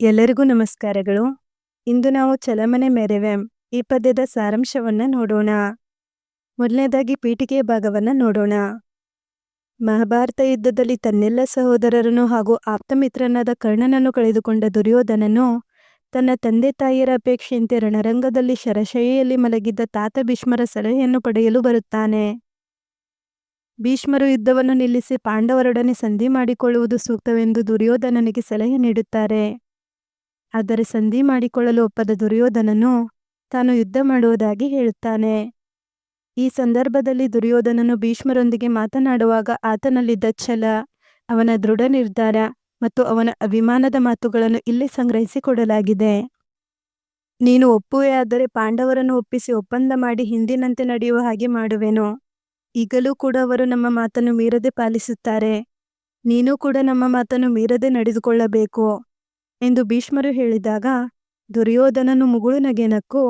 ಎಲ್ಲರಿಗೂ ನಮಸ್ಕಾರಗಳು. ಇಂದು ನಾವು ಚಲಮನೆ ಮೆರೆವೆಂ ಈ ಪದ್ಯದ ಸಾರಾಂಶವನ್ನ ನೋಡೋಣ. ಮೊದಲನೇದಾಗಿ ಪೀಠಿಕೆಯ ಭಾಗವನ್ನ ನೋಡೋಣ. ಮಹಾಭಾರತ ಯುದ್ಧದಲ್ಲಿ ತನ್ನೆಲ್ಲ ಸಹೋದರರನ್ನು ಹಾಗೂ ಆಪ್ತಮಿತ್ರನಾದ ಕರ್ಣನನ್ನು ಕಳೆದುಕೊಂಡ ದುರ್ಯೋಧನನು ತನ್ನ ತಂದೆ ತಾಯಿಯರ ಅಪೇಕ್ಷೆಯಂತೆ ರಣರಂಗದಲ್ಲಿ ಶರಶೈಯಲ್ಲಿ ಮಲಗಿದ್ದ ತಾತ ಭೀಷ್ಮರ ಸಲಹೆಯನ್ನು ಪಡೆಯಲು ಬರುತ್ತಾನೆ. ಭೀಷ್ಮರು ಯುದ್ಧವನ್ನು ನಿಲ್ಲಿಸಿ ಪಾಂಡವರೊಡನೆ ಸಂಧಿ ಮಾಡಿಕೊಳ್ಳುವುದು ಸೂಕ್ತವೆಂದು ದುರ್ಯೋಧನನಿಗೆ ಸಲಹೆ ನೀಡುತ್ತಾರೆ. ಆದರೆ ಸಂಧಿ ಮಾಡಿಕೊಳ್ಳಲು ಒಪ್ಪದ ದುರ್ಯೋಧನನು ತಾನು ಯುದ್ಧ ಮಾಡುವುದಾಗಿ ಹೇಳುತ್ತಾನೆ. ಈ ಸಂದರ್ಭದಲ್ಲಿ ದುರ್ಯೋಧನನು ಭೀಷ್ಮರೊಂದಿಗೆ ಮಾತನಾಡುವಾಗ ಆತನಲ್ಲಿದ್ದ ಛಲ, ಅವನ ದೃಢ ನಿರ್ಧಾರ ಮತ್ತು ಅವನ ಅಭಿಮಾನದ ಮಾತುಗಳನ್ನು ಇಲ್ಲಿ ಸಂಗ್ರಹಿಸಿಕೊಡಲಾಗಿದೆ. ನೀನು ಒಪ್ಪುವೆಯಾದರೆ ಪಾಂಡವರನ್ನು ಒಪ್ಪಿಸಿ ಒಪ್ಪಂದ ಮಾಡಿ ಹಿಂದಿನಂತೆ ನಡೆಯುವ ಹಾಗೆ ಮಾಡುವೆನು. ಈಗಲೂ ಕೂಡ ಅವರು ನಮ್ಮ ಮಾತನ್ನು ಮೀರದೆ ಪಾಲಿಸುತ್ತಾರೆ. ನೀನು ಕೂಡ ನಮ್ಮ ಮಾತನ್ನು ಮೀರದೆ ನಡೆದುಕೊಳ್ಳಬೇಕು. ಎಂದು ಭೀಷ್ಮರು ಹೇಳಿದಾಗ, ದುರ್ಯೋಧನನು ಮುಗುಳು ನಗೆನಕ್ಕು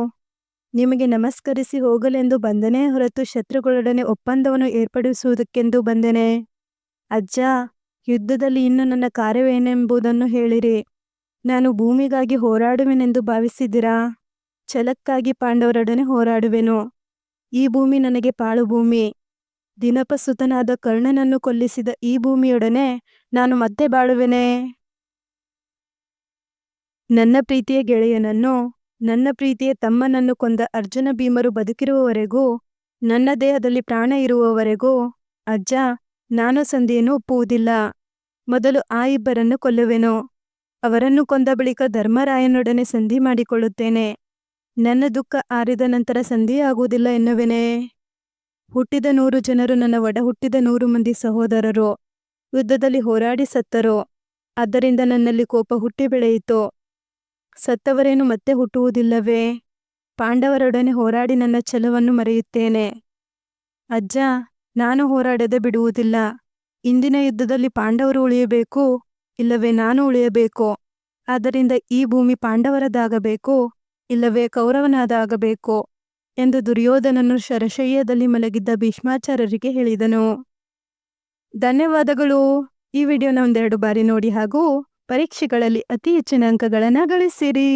ನಿಮಗೆ ನಮಸ್ಕರಿಸಿ ಹೋಗಲೆಂದು ಬಂದನೇ ಹೊರತು ಶತ್ರುಗಳೊಡನೆ ಒಪ್ಪಂದವನ್ನು ಏರ್ಪಡಿಸುವುದಕ್ಕೆಂದು ಬಂದೆನೆ. ಅಜ್ಜ, ಯುದ್ಧದಲ್ಲಿ ಇನ್ನು ನನ್ನ ಕಾರ್ಯವೇನೆಂಬುದನ್ನು ಹೇಳಿರಿ. ನಾನು ಭೂಮಿಗಾಗಿ ಹೋರಾಡುವೆನೆಂದು ಭಾವಿಸಿದಿರಾ ಛಲಕ್ಕಾಗಿ ಪಾಂಡವರೊಡನೆ ಹೋರಾಡುವೆನು. ಈ ಭೂಮಿ ನನಗೆ ಪಾಳು ಭೂಮಿ. ದಿನಪಸುತನಾದ ಕರ್ಣನನ್ನು ಕೊಲ್ಲಿಸಿದ ಈ ಭೂಮಿಯೊಡನೆ ನಾನು ಮತ್ತೆ ಬಾಳುವೆನೆ. ನನ್ನ ಪ್ರೀತಿಯ ಗೆಳೆಯನನ್ನು, ನನ್ನ ಪ್ರೀತಿಯ ತಮ್ಮನನ್ನು ಕೊಂದ ಅರ್ಜುನ ಭೀಮರು ಬದುಕಿರುವವರೆಗೂ, ನನ್ನ ದೇಹದಲ್ಲಿ ಪ್ರಾಣ ಇರುವವರೆಗೂ, ಅಜ್ಜ, ನಾನು ಸಂಧಿಯನ್ನು ಒಪ್ಪುವುದಿಲ್ಲ. ಮೊದಲು ಆ ಇಬ್ಬರನ್ನು ಕೊಲ್ಲುವೆನು. ಅವರನ್ನು ಕೊಂದ ಬಳಿಕ ಧರ್ಮರಾಯನೊಡನೆ ಸಂಧಿ ಮಾಡಿಕೊಳ್ಳುತ್ತೇನೆ. ನನ್ನ ದುಃಖ ಆರಿದ ನಂತರ ಸಂಧಿಯಾಗುವುದಿಲ್ಲ ಎನ್ನುವೆನೇ. ಹುಟ್ಟಿದ ನೂರು ಜನರು ನನ್ನ ಒಡ ಹುಟ್ಟಿದ ನೂರು ಮಂದಿ ಸಹೋದರರು. ಯುದ್ಧದಲ್ಲಿ ಹೋರಾಡಿ ಸತ್ತರು. ಆದ್ದರಿಂದ ನನ್ನಲ್ಲಿ ಕೋಪ ಹುಟ್ಟಿ ಬೆಳೆಯಿತು. ಸತ್ತವರೇನು ಮತ್ತೆ ಹುಟ್ಟುವುದಿಲ್ಲವೇ? ಪಾಂಡವರೊಡನೆ ಹೋರಾಡಿ ನನ್ನ ಛಲವನ್ನು ಮರೆಯುತ್ತೇನೆ. ಅಜ್ಜ, ನಾನು ಹೋರಾಡದೆ ಬಿಡುವುದಿಲ್ಲ. ಇಂದಿನ ಯುದ್ಧದಲ್ಲಿ ಪಾಂಡವರು ಉಳಿಯಬೇಕು, ಇಲ್ಲವೇ ನಾನು ಉಳಿಯಬೇಕು. ಆದ್ದರಿಂದ ಈ ಭೂಮಿ ಪಾಂಡವರದಾಗಬೇಕು, ಇಲ್ಲವೇ ಕೌರವನಾದಾಗಬೇಕು ಎಂದು ದುರ್ಯೋಧನನು ಶರಶಯ್ಯದಲ್ಲಿ ಮಲಗಿದ್ದ ಭೀಷ್ಮಾಚಾರ್ಯರಿಗೆ ಹೇಳಿದನು. ಧನ್ಯವಾದಗಳು. ಈ ವಿಡಿಯೋನ ಒಂದೆರಡು ಬಾರಿ ನೋಡಿ ಹಾಗೂ ಪರೀಕ್ಷೆಗಳಲ್ಲಿ ಅತಿ ಹೆಚ್ಚಿನ ಅಂಕಗಳನ್ನು ಗಳಿಸಿರಿ.